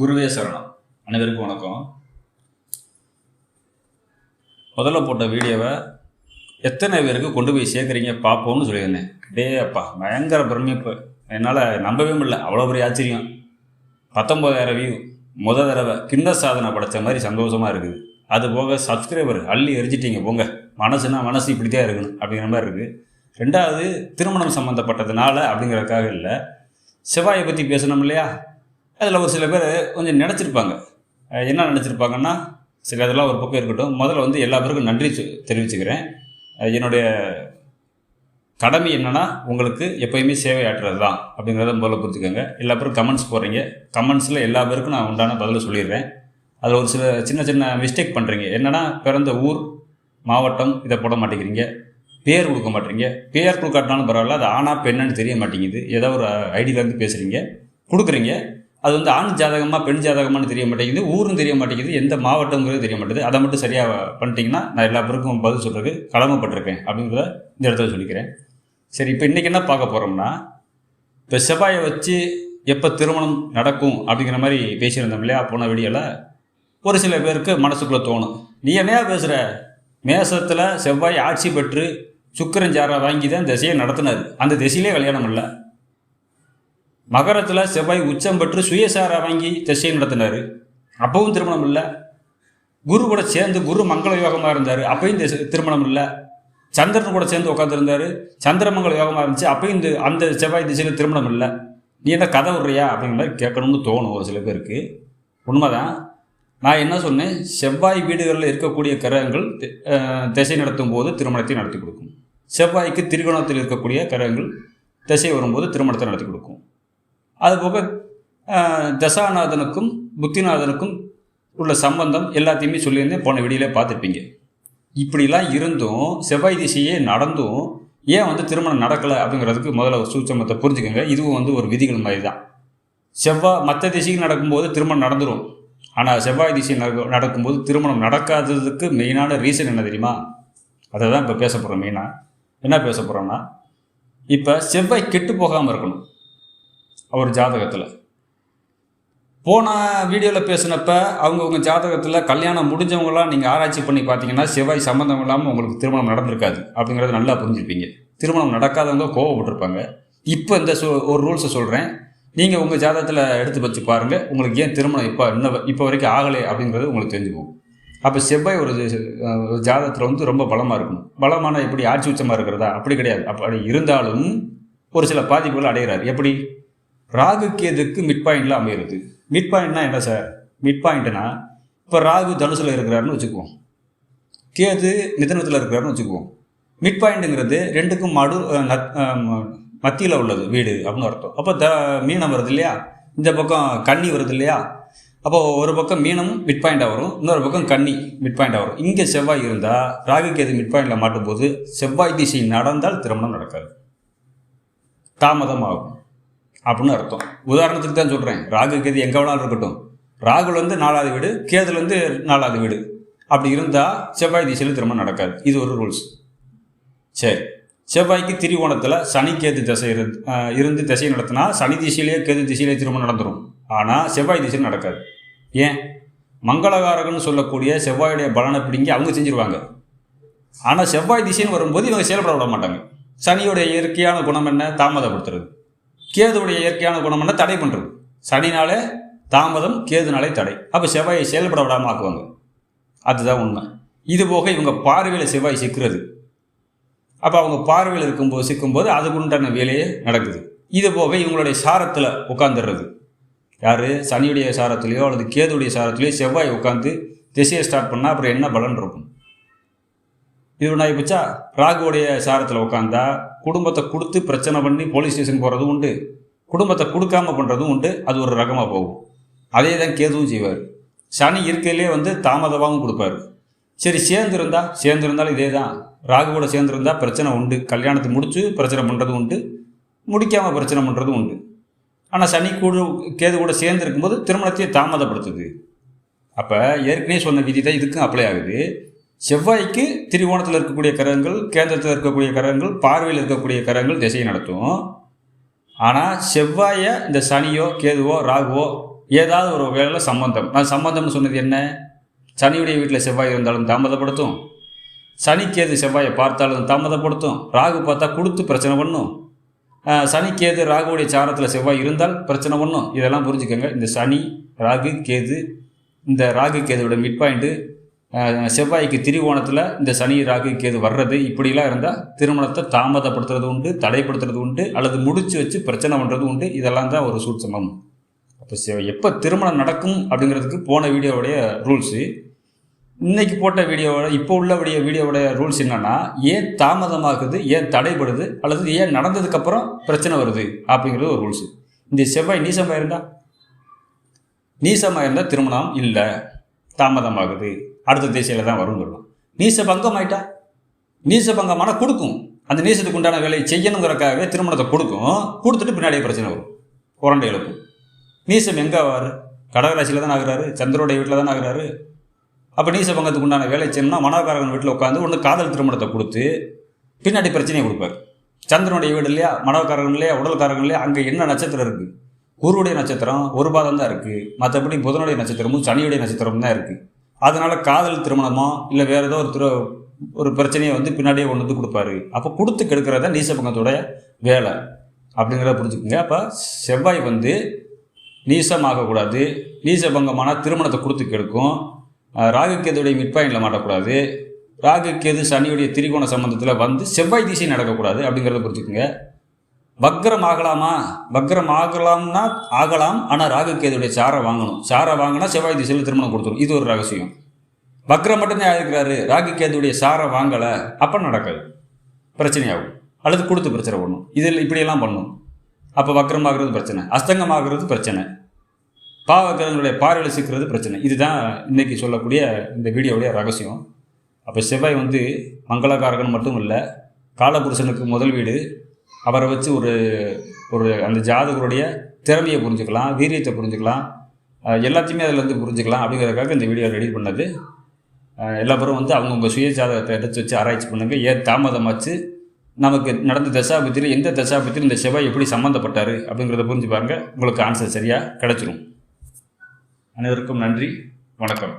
குருவே சரணம். அனைவருக்கும் வணக்கம். முதல்ல போட்ட வீடியோவை எத்தனை பேருக்கு கொண்டு போய் சேர்க்குறீங்க பார்ப்போம்னு சொல்லியிருந்தேன். டே அப்பா பயங்கர பிரமிப்பு. என்னால் நம்பவே முடியல. அவ்வளோ பெரிய ஆச்சரியம். பத்தொம்போதாயிரம் வியூ முத தடவை கிண்ண சாதனை படைச்ச மாதிரி சந்தோஷமாக இருக்குது. அது போக சப்ஸ்கிரைபர் அள்ளி எரிஞ்சிட்டிங்க. போங்க. மனசுனா மனசு இப்படி தான் இருக்கணும் அப்படிங்கிற மாதிரி இருக்குது ரெண்டாவது திருமணம் சம்மந்தப்பட்டதுனால அப்படிங்கிறதுக்காக இல்லை. செவ்வாயை பற்றி பேசணும் இல்லையா? அதில் ஒரு சில பேர் கொஞ்சம் நினச்சிருப்பாங்க. என்ன நினச்சிருப்பாங்கன்னா சில இதெல்லாம் ஒரு பக்கம் இருக்கட்டும். முதல்ல வந்து எல்லா பேருக்கும் நன்றி தெரிவிச்சுக்கிறேன். என்னுடைய கடமை என்னன்னா உங்களுக்கு எப்பயுமே சேவை ஆற்றுறது தான் அப்படிங்கிறத முதல்ல புரிஞ்சுக்கோங்க. எல்லா பேரும் கமெண்ட்ஸ் போடுறீங்க. கமெண்ட்ஸில் எல்லா பேருக்கும் நான் உண்டான பதில் சொல்லிடுறேன். அதில் ஒரு சில சின்ன சின்ன மிஸ்டேக் பண்ணுறீங்க என்னென்னா பிறந்த ஊர் மாவட்டம் இதை போட மாட்டேங்கிறீங்க. பேர் கொடுக்க மாட்டேங்க பேர் கொடுக்காட்டினாலும் பரவாயில்ல அது ஆனா பெண்ணான்னு தெரிய மாட்டேங்குது. ஏதோ ஒரு ஐடியிலேருந்து பேசுகிறீங்க கொடுக்குறீங்க. அது வந்து ஆண் ஜாதகமாக பெண் ஜாதகமான்னு தெரிய மாட்டேங்குது. ஊரும் தெரிய மாட்டேங்குது. எந்த மாவட்டங்கிறது தெரிய மாட்டேங்குது. அதை மட்டும் சரியாக பண்ணிட்டீங்கன்னா நான் எல்லா பேருக்கும் பதில் சொல்கிறதுக்கு கடமைப்பட்டிருக்கேன் அப்படிங்கிறத இந்த இடத்துல சொல்லிக்கிறேன். சரி இப்போ இன்றைக்கி என்ன பார்க்க போகிறோம்னா இப்போ செவ்வாயை வச்சு எப்போ திருமணம் நடக்கும் அப்படிங்கிற மாதிரி பேசியிருந்தோம் இல்லையா போன வீடியோவில் ஒரு சில பேருக்கு மனசுக்குள்ளே தோணும். நீ என்னையா பேசுகிற மேசத்தில் செவ்வாய் ஆட்சி பெற்று சுக்கிரன் ஜாரை வாங்கி தான் திசையை நடத்தினார். அந்த திசையிலே கல்யாணம் இல்லை. மகரத்தில் செவ்வாய் உச்சம் பெற்று சுயசாரா வாங்கி திசையை நடத்தினார். அப்பவும் திருமணம் இல்லை. குரு கூட சேர்ந்து குரு மங்கள யோகமாக இருந்தார். அப்பையும் திருமணம் இல்லை. சந்திரன் கூட சேர்ந்து உட்காந்துருந்தாரு சந்திரமங்கல யோகமாக இருந்துச்சு. அப்பயும் இந்த அந்த செவ்வாய் திசையில் திருமணம் இல்லை. நீ என்ன கதை விடுறியா? அப்படிங்கிற மாதிரி கேட்கணும்னு தோணும் ஒரு சில பேருக்கு. உண்மைதான். நான் என்ன சொன்னேன்? செவ்வாய் வீடுகளில் இருக்கக்கூடிய கிரகங்கள் திசை நடத்தும் போது திருமணத்தை நடத்தி கொடுக்கும். செவ்வாய்க்கு திரிகோணத்தில் இருக்கக்கூடிய கிரகங்கள் திசை வரும்போது திருமணத்தை நடத்தி கொடுக்கும். அதுபோக தசாநாதனுக்கும் புத்திநாதனுக்கும் உள்ள சம்பந்தம் எல்லாத்தையுமே சொல்லியிருந்தேன் போன வீடியோல பார்த்துருப்பீங்க. இப்படிலாம் இருந்தும் செவ்வாய் திசையே நடந்தும் ஏன் வந்து திருமணம் நடக்கலை அப்படிங்கிறதுக்கு முதல்ல ஒரு சூட்சமத்தை புரிஞ்சுக்கோங்க. இதுவும் வந்து ஒரு விதிகள் மாதிரி தான் செவ்வாய் மற்ற திசைக்கு நடக்கும்போது திருமணம் நடந்துடும் ஆனால் செவ்வாய் திசை நடக்க- நடக்கும்போது திருமணம் நடக்காததுக்கு மெயினான ரீசன் என்ன தெரியுமா? அதை தான் இப்போ பேச போகிறோம் மெயினாக என்ன பேச போகிறோம்னா இப்போ செவ்வாய் கெட்டு போகாமல் இருக்கணும். அவர் ஜாதகத்தில். போன வீடியோவில் பேசினப்ப அவங்கவுங்க ஜாதகத்தில் கல்யாணம் முடிஞ்சவங்களாம் நீங்கள் ஆராய்ச்சி பண்ணி பார்த்தீங்கன்னா செவ்வாய் சம்மந்தம் இல்லாமல் உங்களுக்கு திருமணம் நடந்திருக்காது அப்படிங்கிறத நல்லா புரிஞ்சுப்பீங்க. திருமணம் நடக்காதவங்க கோவப்பட்டிருப்பாங்க. இப்போ இந்த ஒரு ரூல்ஸை சொல்கிறேன் நீங்கள் உங்கள் ஜாதகத்தில் எடுத்து வச்சு பாருங்கள் உங்களுக்கு ஏன் திருமணம் இப்போ இன்னும் இப்போ வரைக்கும் ஆகலை அப்படிங்கிறது உங்களுக்கு தெரிஞ்சு போகும். அப்போ செவ்வாய் ஒரு ஒரு ஜாதகத்தில் வந்து ரொம்ப பலமாக இருக்கணும். பலமான எப்படி ஆட்சி உச்சமாக இருக்கிறதா? அப்படி கிடையாது. அப்படி இருந்தாலும் ஒரு சில பாதிப்புகள் அடைகிறார். எப்படி? ராகு கேதுக்கு மிட் பாயிண்டில் அமையிறது. மிட் பாயிண்ட்னா என்ன சார் மிட் பாயிண்ட்னா இப்போ ராகு தனுசில் இருக்கிறாருன்னு வச்சுக்குவோம். கேது மிதனத்தில் இருக்கிறாருன்னு வச்சுக்குவோம். மிட் பாயிண்ட்டுங்கிறது ரெண்டுக்கும் மடு மத்தியில் உள்ளது வீடு அப்படின்னு அர்த்தம். அப்போ த மீனம் வருது இல்லையா? இந்த பக்கம் கன்னி வருது இல்லையா? அப்போ ஒரு பக்கம் மீனம் மிட் பாயிண்டாக வரும். இன்னொரு பக்கம் கன்னி மிட் பாயிண்டாக வரும். இங்கே செவ்வாய் இருந்தால் ராகு கேது மிட் பாயிண்டில் மாட்டும்போது செவ்வாய் திசை நடந்தால் திருமணம் நடக்காது. தாமதமாகும். அப்படின்னு அர்த்தம். உதாரணத்துக்கு தான் சொல்கிறேன் ராகு கேது எங்கே வேணாலும் இருக்கட்டும். ராகுலேருந்து நாலாவது வீடு கேதுலேருந்து நாலாவது வீடு. அப்படி இருந்தால் செவ்வாய் திசையில் திரும்ப நடக்காது. இது ஒரு ரூல்ஸ். சரி. செவ்வாய்க்கு திரிகோணத்தில் சனி கேது திசை இருந்து இருந்து திசை நடத்தினா சனி திசையிலேயே கேது திசையிலே திருமணம் நடந்துடும் ஆனால் செவ்வாய் திசையில் நடக்காது. ஏன்? மங்களகாரகன்னு சொல்லக்கூடிய செவ்வாயுடைய பலனை பிடிங்கி அவங்க செஞ்சுருவாங்க. ஆனால் செவ்வாய் திசைன்னு வரும்போது இவங்க செயல்பட விட மாட்டாங்க. சனியுடைய இயற்கையான குணம் என்ன? தாமதப்படுத்துறது. கேதுவுடைய இயற்கையான குணம் என்ன? தடை பண்ணுறது சனினாலே தாமதம் கேதுனாலே தடை. அப்போ செவ்வாயை செயல்பட விடாமல் ஆக்குவாங்க. அதுதான் உண்மை. இது போக இவங்க பார்வையில் செவ்வாய் சிக்கிறது. அப்போ அவங்க பார்வையில் இருக்கும்போது சிக்கும்போது அதுக்கு உண்டான வேலையே நடக்குது. இது போக இவங்களுடைய சாரத்தில் உட்காந்துடுறது யார்? சனியுடைய சாரத்துலேயோ அல்லது கேதுடைய சாரத்துலேயோ செவ்வாய் உட்காந்து திசையை ஸ்டார்ட் பண்ணால் அப்புறம் என்ன பலன் இருக்கும்? இது ஒன்றா போச்சா ராகுவுடைய சாரத்தில் உட்காந்தா குடும்பத்தை கொடுத்து பிரச்சனை பண்ணி போலீஸ் ஸ்டேஷன் போகிறதும் உண்டு. குடும்பத்தை கொடுக்காம பண்ணுறதும் உண்டு. அது ஒரு ரகமாக போகும். அதே தான் கேதுவும் செய்வார். சனி இருக்கையிலே வந்து தாமதமாகவும் கொடுப்பாரு. சரி சேர்ந்துருந்தா சேர்ந்துருந்தாலும் இதே தான் ராகுவோட சேர்ந்துருந்தா பிரச்சனை உண்டு. கல்யாணத்தை முடித்து பிரச்சனை பண்ணுறதும் உண்டு. முடிக்காமல் பிரச்சனை பண்ணுறதும் உண்டு. ஆனால் சனி கூட கேது கூட சேர்ந்து இருக்கும்போது திருமணத்தையே தாமதப்படுத்துது. அப்போ ஏற்கனவே சொன்ன விதி தான் இதுக்கும் அப்ளை ஆகுது. செவ்வாய்க்கு திரிகோணத்தில் இருக்கக்கூடிய கிரகங்கள் கேந்திரத்தில் இருக்கக்கூடிய கிரகங்கள் பார்வையில் இருக்கக்கூடிய கிரகங்கள் திசையை நடத்தும். ஆனால் செவ்வாயை இந்த சனியோ கேதுவோ ராகுவோ ஏதாவது ஒரு வகையில் சம்பந்தம். நான் சம்பந்தம்னு சொன்னது என்ன? சனியுடைய வீட்டில் செவ்வாய் இருந்தாலும் தாமதப்படுத்தும். சனிக்கேது செவ்வாயை பார்த்தாலும் தாமதப்படுத்தும். ராகு பார்த்தா கொடுத்து பிரச்சனை பண்ணும். சனி சனிக்கேது ராகுவுடைய சாரத்தில் செவ்வாய் இருந்தால் பிரச்சனை பண்ணும். இதெல்லாம் புரிஞ்சுக்கோங்க. இந்த சனி ராகு கேது இந்த ராகு கேதுவோட மிட் பாயிண்ட்டு செவ்வாய்க்கு திரிகோணத்தில் இந்த சனி ராகு கேது வர்றது இப்படிலாம் இருந்தால் திருமணத்தை தாமதப்படுத்துறது உண்டு தடைப்படுத்துறது உண்டு அல்லது முடிச்சு வச்சு பிரச்சனை பண்ணுறது உண்டு. இதெல்லாம் தான் ஒரு சூட்சமம் அப்போ எப்போ திருமணம் நடக்கும் அப்படிங்கிறதுக்கு போன வீடியோவுடைய ரூல்ஸு. இன்னைக்கு போட்ட வீடியோவோட இப்போ உள்ள வீடியோ ரூல்ஸ் என்னன்னா ஏன் தாமதமாகுது ஏன் தடைபடுது அல்லது ஏன் நடந்ததுக்கப்புறம் பிரச்சனை வருது அப்படிங்கிறது ஒரு ரூல்ஸு. இந்த செவ்வாய் நீசமாக இருந்தால் நீசமாக இருந்தால் திருமணம் இல்லை தாமதமாகுது. அடுத்த திசையில் தான் வரும்னு சொல்லலாம் நீச பங்கம் ஆயிட்டா நீச பங்கமான கொடுக்கும். அந்த நீசத்துக்கு உண்டான வேலையை செய்யணுங்கிறக்காகவே திருமணத்தை கொடுக்கும். கொடுத்துட்டு பின்னாடியே பிரச்சனை வரும். குரண்டை எழுப்பும். நீசம் எங்கே ஆவார்? கடகராசியில் தான் ஆகுறாரு? சந்திரோடைய வீட்டில் தான் ஆகுறாரு? அப்போ நீச பங்கத்துக்கு உண்டான வேலை செய்யணும்னா மனோகாரகன் வீட்டில் உட்காந்து ஒன்று காதல் திருமணத்தை கொடுத்து பின்னாடி பிரச்சனையை கொடுப்பார். சந்திரனுடைய வீடு இல்லையா? மனோகாரகன் இல்லையா? உடல்காரகன் இல்லையா? அங்கே என்ன நட்சத்திரம் இருக்குது குருவுடைய நட்சத்திரம் ஒரு பாதம் தான் இருக்குது மற்றபடி புதனுடைய நட்சத்திரமும் சனியுடைய நட்சத்திரமும் தான் இருக்குது அதனால் காதல் திருமணமோ? இல்லை வேறு ஏதோ ஒரு திரு ஒரு பிரச்சனையை வந்து பின்னாடியே கொண்டு வந்து கொடுப்பாரு. அப்போ கொடுத்து கெடுக்கிறத நீசபங்கத்தோடைய வேலை. அப்படிங்கிறத புரிஞ்சுக்கோங்க. அப்போ செவ்வாய் வந்து நீசமாகக்கூடாது நீசபங்கமான திருமணத்தை கொடுத்து கெடுக்கும். ராகுக்கேதுடைய ராகுகேதுடைய மாட்டக்கூடாது. ராகுக்கேது சனியுடைய திரிகோண சம்பந்தத்தில் வந்து செவ்வாய் திசை நடக்கக்கூடாது அப்படிங்கிறத புரிஞ்சுக்கோங்க. வக்ரம் ஆகலாமா. வக்ரம் ஆகலாம்னா ஆகலாம் ஆனால் ராகுக்கேதுடைய சாரை வாங்கணும். சாரை வாங்கினா செவ்வாய் திசையில் திருமணம் கொடுத்துரும். இது ஒரு ரகசியம். வக்ரம் மட்டும்தான் இருக்கிறாரு? ராகுக்கேதுடைய சாரை வாங்கலை. அப்போ நடக்காது. பிரச்சனையாகும். அல்லது கொடுத்து பிரச்சனை பண்ணும் இதில் இப்படியெல்லாம் பண்ணும். அப்போ வக்ரம் ஆகுறது பிரச்சனை. அஸ்தங்கம் ஆகிறது பிரச்சனை. பாவக்கிரகங்களுடைய பார்வையில் சிக்கிறது பிரச்சனை. இதுதான் இன்னைக்கு சொல்லக்கூடிய இந்த வீடியோவுடைய ரகசியம். அப்போ செவ்வாய் வந்து மங்களகாரகன் மட்டும் இல்லை காலபுருஷனுக்கு முதல் வீடு அவரை வச்சு ஒரு ஒரு அந்த ஜாதகருடைய திறமையை புரிஞ்சுக்கலாம் வீரியத்தை புரிஞ்சுக்கலாம் எல்லாத்தையுமே அதில் வந்து புரிஞ்சுக்கலாம் அப்படிங்கிறதுக்காக இந்த வீடியோ ரெடி பண்ணது. எல்லாரும் வந்து அவங்கவுங்க சுய ஜாதகத்தை எடுத்து வச்சு ஆராய்ச்சி பண்ணுங்கள் ஏன் தாமதமாச்சு? நமக்கு நடந்த தசாபத்தியில் எந்த தசாபத்தியில் இந்த செவ்வாய் எப்படி சம்மந்தப்பட்டார் அப்படிங்கிறத புரிஞ்சு பாருங்கள் உங்களுக்கு ஆன்சர் சரியாக கிடச்சிரும். அனைவருக்கும் நன்றி. வணக்கம்.